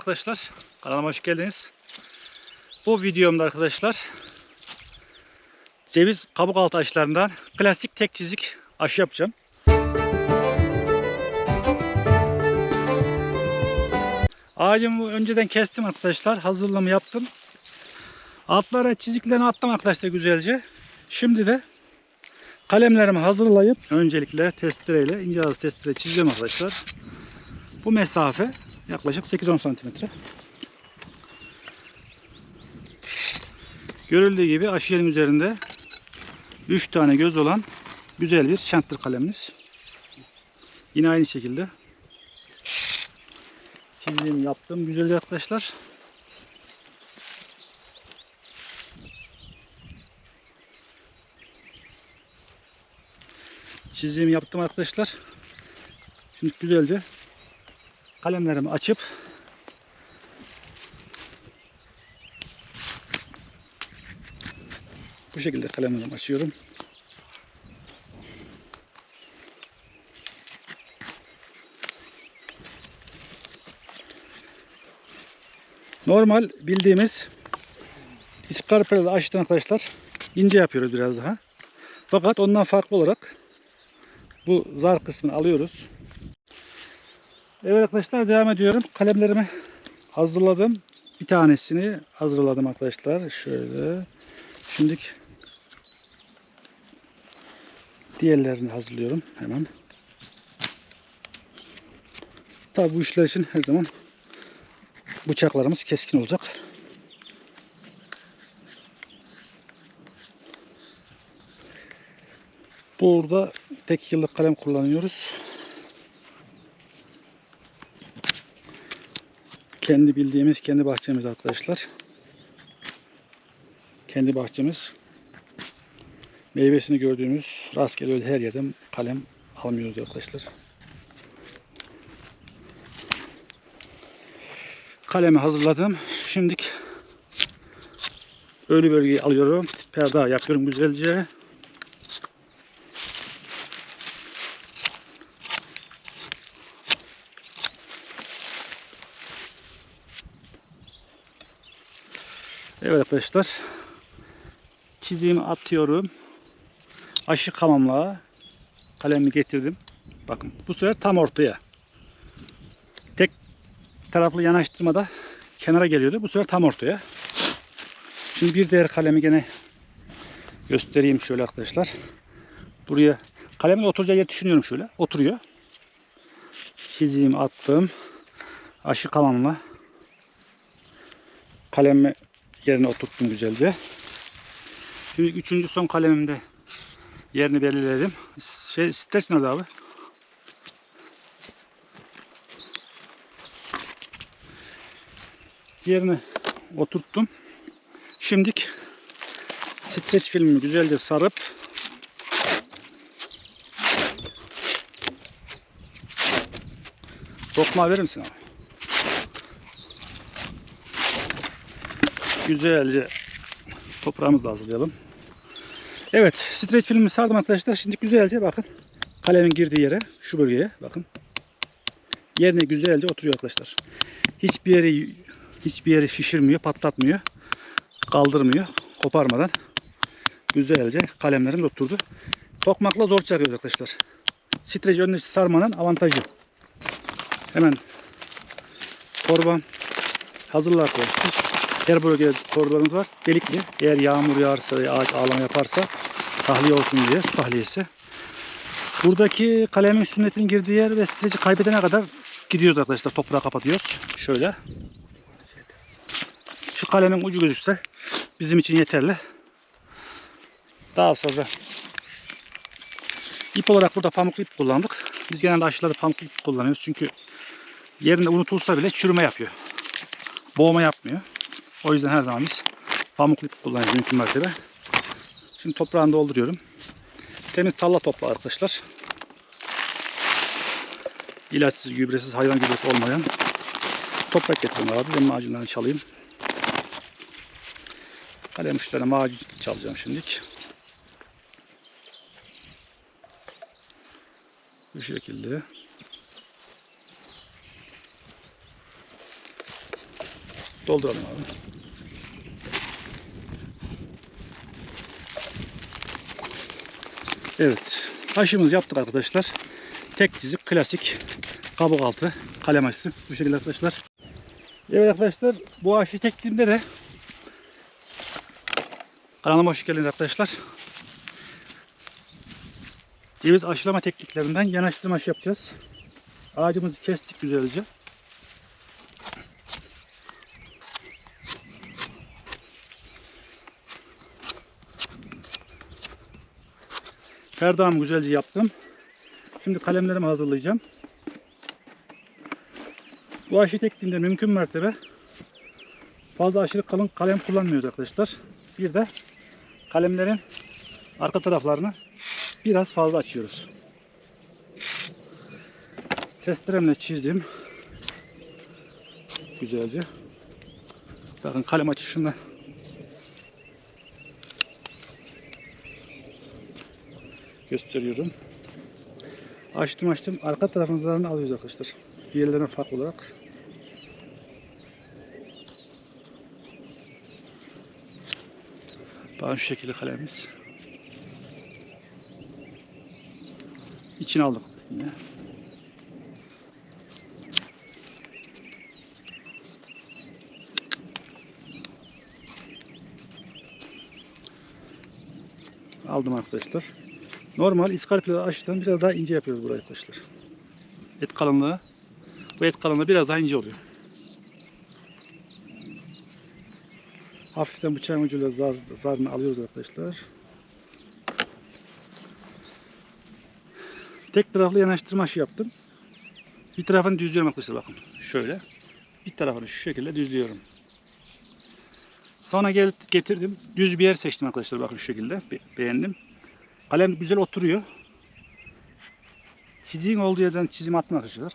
arkadaşlar. Kanalıma hoş geldiniz. Bu videomda arkadaşlar ceviz kabuk altı aşılarından klasik tek çizik aşı yapacağım. Ağacımı önceden kestim arkadaşlar. Hazırlığımı yaptım. Altlara çiziklerini attım arkadaşlar güzelce. Şimdi de kalemlerimi hazırlayıp öncelikle testereyle ince ağız testere çizeceğim arkadaşlar. Bu mesafe yaklaşık 8-10 santimetre. Görüldüğü gibi aşiyenin üzerinde 3 tane göz olan güzel bir çenttir kalemimiz. Yine aynı şekilde çizdiğim yaptım güzelce arkadaşlar. Çizdiğimi yaptım arkadaşlar. Şimdi güzelce kalemlerimi açıp bu şekilde kalemlerimi açıyorum. Normal bildiğimiz iskarpelalı açtık arkadaşlar ince yapıyoruz biraz daha. Fakat ondan farklı olarak bu zar kısmını alıyoruz. Evet arkadaşlar devam ediyorum. Kalemlerimi hazırladım. Bir tanesini hazırladım arkadaşlar. Şöyle. Şimdi diğerlerini hazırlıyorum hemen. Tabi bu işler için her zaman bıçaklarımız keskin olacak. Burada tek yıllık kalem kullanıyoruz. Kendi bildiğimiz kendi bahçemiz arkadaşlar. Kendi bahçemiz. Meyvesini gördüğümüz rastgele öyle her yerden kalem almıyoruz arkadaşlar. Kalemi hazırladım. Şimdi ölü bölgeyi alıyorum. Perde yapıyorum güzelce. Evet arkadaşlar. Çizimi atıyorum. Aşı kamamla kalemi getirdim. Bakın bu sefer tam ortaya. Tek taraflı yanaştırmada kenara geliyordu. Bu sefer tam ortaya. Şimdi bir diğer kalemi gene göstereyim şöyle arkadaşlar. Buraya kalemin oturacağı yer düşünüyorum şöyle. Oturuyor. Çizimi attım. Aşı kalanla kalemi yerine oturttum güzelce. Şimdi üçüncü son kalemimde yerini belirledim. Şey, streç nerede abi? Yerine oturttum. Şimdilik streç filmimi güzelce sarıp Tokmağı verir misin abi? Güzelce toprağımızı hazırlayalım. Evet, streç filmi sardım arkadaşlar. Şimdi güzelce bakın. Kalemin girdiği yere, şu bölgeye bakın. Yerine güzelce oturuyor arkadaşlar. Hiçbir yeri hiçbir yeri şişirmiyor, patlatmıyor. Kaldırmıyor, koparmadan. Güzelce kalemlerim de oturdu. Tokmakla zor çıkarıyoruz arkadaşlar. Streç önüne sarmanın avantajı. Hemen torbam hazırlar arkadaşlar. Her bölgede torbalarımız var. Delikli. Eğer yağmur yağarsa, ağaç ağlama yaparsa tahliye olsun diye, su tahliyesi. Buradaki kalemin sünnetin girdiği yer ve streci kaybedene kadar gidiyoruz arkadaşlar. Toprağı kapatıyoruz. Şöyle. Şu kalemin ucu gözükse bizim için yeterli. Daha sonra ip olarak burada pamuklu ip kullandık. Biz genelde aşıları pamuklu ip kullanıyoruz. Çünkü yerinde unutulsa bile çürüme yapıyor. Boğma yapmıyor. O yüzden her zaman biz pamuklu ip kullanıyoruz mümkün mertebe. Şimdi toprağını dolduruyorum. Temiz tarla toprağı arkadaşlar. İlaçsız, gübresiz, hayvan gübresi olmayan toprak getirdim abi. Ben macunlarını çalayım. Kalem uçlarına macun çalacağım şimdilik. Bu şekilde. Dolduralım abi. Evet. Aşımızı yaptık arkadaşlar. Tek çizik klasik kabuk altı kalem aşısı. Bu şekilde arkadaşlar. Evet arkadaşlar bu aşı tekniğinde de kanalıma hoş geldiniz arkadaşlar. Ceviz aşılama tekniklerinden yanaştırma aşı yapacağız. Ağacımızı kestik güzelce. Perdamı güzelce yaptım. Şimdi kalemlerimi hazırlayacağım. Bu aşı tekniğinde mümkün mertebe fazla aşırı kalın kalem kullanmıyoruz arkadaşlar. Bir de kalemlerin arka taraflarını biraz fazla açıyoruz. Testeremle çizdim. Güzelce. Bakın kalem açışında gösteriyorum. Açtım açtım. Arka tarafın zararını alıyoruz arkadaşlar. Diğerlerine farklı olarak. Bakın şu şekilde kalemimiz. İçine aldık yine. Aldım arkadaşlar. Normal iskarpiyeli aşıdan biraz daha ince yapıyoruz burayı arkadaşlar. Et kalınlığı bu et kalınlığı biraz daha ince oluyor. Hafiften bıçağın ucuyla zar, zarını alıyoruz arkadaşlar. Tek taraflı yanaştırma aşı yaptım. Bir tarafını düzlüyorum arkadaşlar bakın. Şöyle. Bir tarafını şu şekilde düzlüyorum. Sonra gel, getirdim. Düz bir yer seçtim arkadaşlar bakın şu şekilde. Be- beğendim. Kalem güzel oturuyor. Çiziğin olduğu yerden çizim attım arkadaşlar.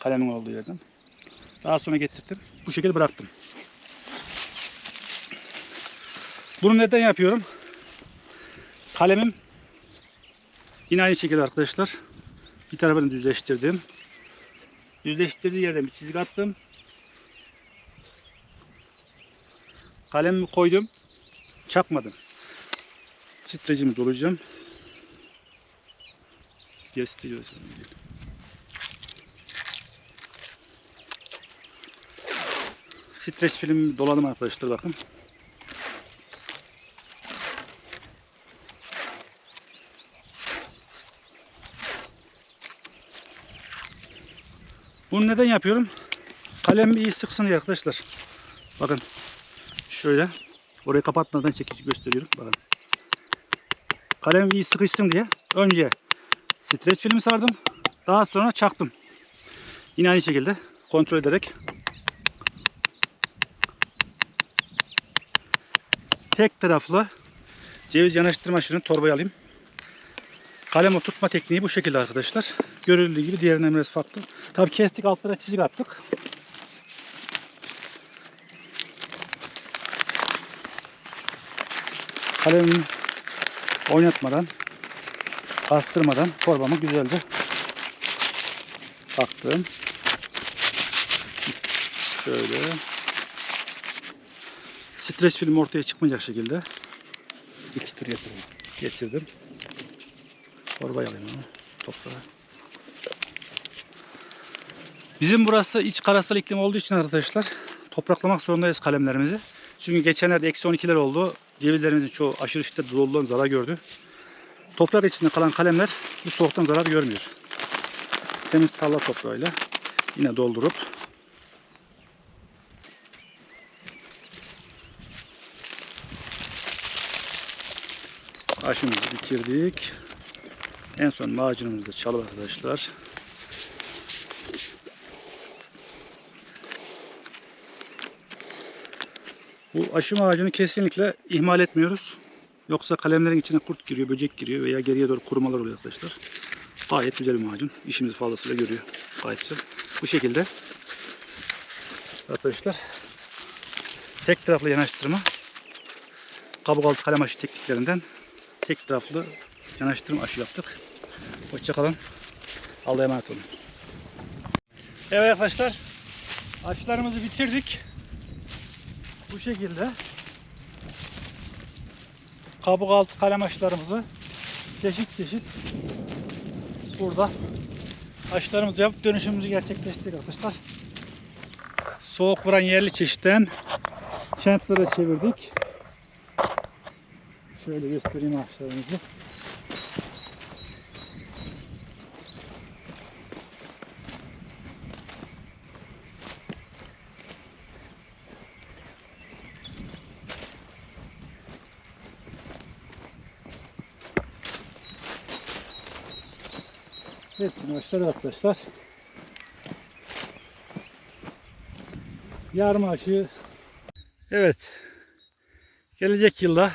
Kalemin olduğu yerden. Daha sonra getirdim. Bu şekilde bıraktım. Bunu neden yapıyorum? Kalemim yine aynı şekilde arkadaşlar. Bir tarafını düzleştirdim. Düzleştirdiği yerden bir çizik attım. Kalemimi koydum. Çakmadım. Strecimi dolayacağım. Diğer streci de sana. Streç filmi doladım arkadaşlar bakın. Bunu neden yapıyorum? Kalem iyi sıksın arkadaşlar. Bakın. Şöyle. Orayı kapatmadan çekici gösteriyorum. Bakın. Kalem iyi sıkışsın diye önce streç filmi sardım. Daha sonra çaktım. Yine aynı şekilde kontrol ederek tek taraflı ceviz yanaştırma aşını torbaya alayım. Kalem oturtma tekniği bu şekilde arkadaşlar. Görüldüğü gibi diğerinden biraz farklı. Tabi kestik altlara çizik attık. Kalemimi oynatmadan, bastırmadan torbamı güzelce taktım. Şöyle. Stres film ortaya çıkmayacak şekilde İki tur yapalım. getirdim. Torbaya alayım onu. Toprağa. Bizim burası iç karasal iklim olduğu için arkadaşlar topraklamak zorundayız kalemlerimizi. Çünkü geçenlerde eksi 12'ler oldu. Cevizlerimizin çoğu aşırı şiddetli doluluğun zarar gördü. Toprak içinde kalan kalemler bu soğuktan zarar görmüyor. Temiz tarla toprağıyla yine doldurup aşımızı bitirdik. En son macunumuzu da çalıp arkadaşlar. Bu aşı ağacını kesinlikle ihmal etmiyoruz. Yoksa kalemlerin içine kurt giriyor, böcek giriyor veya geriye doğru kurumalar oluyor arkadaşlar. Gayet güzel bir macun. İşimizi fazlasıyla görüyor. Gayet güzel. Bu şekilde arkadaşlar tek taraflı yanaştırma kabuk altı kalem aşı tekniklerinden tek taraflı yanaştırma aşı yaptık. Hoşçakalın. Allah'a emanet olun. Evet arkadaşlar Aşılarımızı bitirdik. Bu şekilde. Kabuk altı kalem aşılarımızı çeşit çeşit burada aşılarımızı yapıp dönüşümümüzü gerçekleştirdik arkadaşlar. Soğuk vuran yerli çeşitten Chandler'a çevirdik. Şöyle göstereyim aşılarımızı. Hepsini başladı arkadaşlar. Yarım aşı. Evet. Gelecek yılda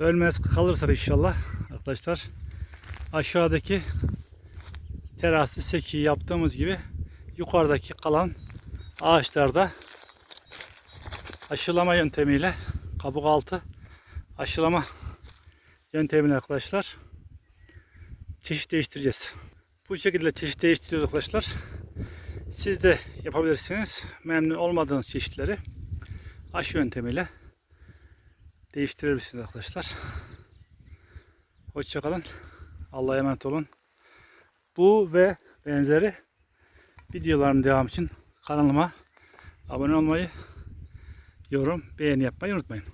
ölmez kalırsa inşallah arkadaşlar aşağıdaki terası seki yaptığımız gibi yukarıdaki kalan ağaçlarda aşılama yöntemiyle kabuk altı aşılama yöntemiyle arkadaşlar çeşit değiştireceğiz. Bu şekilde çeşit değiştiriyoruz arkadaşlar. Siz de yapabilirsiniz. Memnun olmadığınız çeşitleri aşı yöntemiyle değiştirebilirsiniz arkadaşlar. Hoşçakalın. Allah'a emanet olun. Bu ve benzeri videoların devamı için kanalıma abone olmayı, yorum, beğeni yapmayı unutmayın.